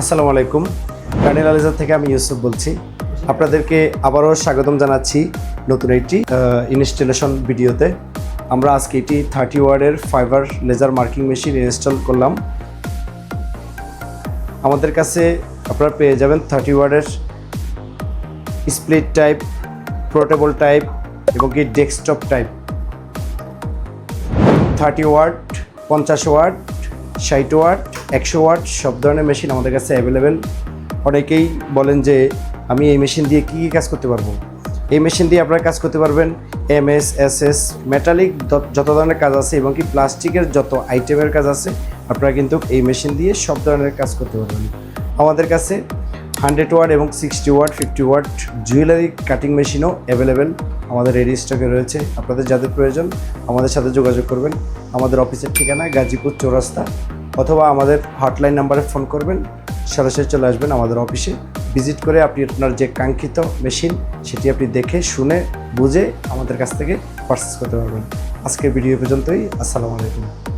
আসসালামু আলাইকুম। প্যানেল আলিজার থেকে আমি ইউসুফ বলছি। আপনাদেরকে আবারও স্বাগতম জানাচ্ছি নতুন একটি ইনস্টলেশন ভিডিওতে। আমরা আজকে এটি থার্টি ওয়ার্ডের fibre laser marking machine install করলাম। আমাদের কাছে আপনারা পেয়ে যাবেন থার্টি ওয়ার্ডের স্প্লিট টাইপ পোর্টেবল টাইপ এবং কি ডেস্কটপ টাইপ থার্টি ওয়ার্ড, পঞ্চাশ ওয়াট ষাট ওয়াট, একশো ওয়াট, সব ধরনের মেশিন আমাদের কাছে অ্যাভেলেবেল অনেকেই বলেন যে, আমি এই মেশিন দিয়ে কী কী কাজ করতে পারব? এই মেশিন দিয়ে আপনারা কাজ করতে পারবেন M S S S metallic যত ধরনের কাজ আছে এবং কি প্লাস্টিকের যত আইটেমের কাজ আছে, আপনারা কিন্তু এই মেশিন দিয়ে সব ধরনের কাজ করতে পারবেন। আমাদের কাছে হান্ড্রেড ওয়াট এবং sixty watt, fifty watt jewellery cutting মেশিনও অ্যাভেলেবেল আমাদের রেডি স্টকে রয়েছে। আপনাদের যাদের প্রয়োজন, আমাদের সাথে যোগাযোগ করবেন। আমাদের অফিসের ঠিকানা গাজীপুর চৌরাস্তা অথবা আমাদের হটলাইন নাম্বারে ফোন করবেন। সরাসরি চলে আসবেন আমাদের অফিসে। ভিজিট করে আপনি আপনার যে কাঙ্ক্ষিত মেশিন সেটি আপনি দেখে, শুনে, বুঝে আমাদের কাছ থেকে পারচেস করতে পারবেন। আজকের ভিডিও পর্যন্তই। আসসালামু আলাইকুম।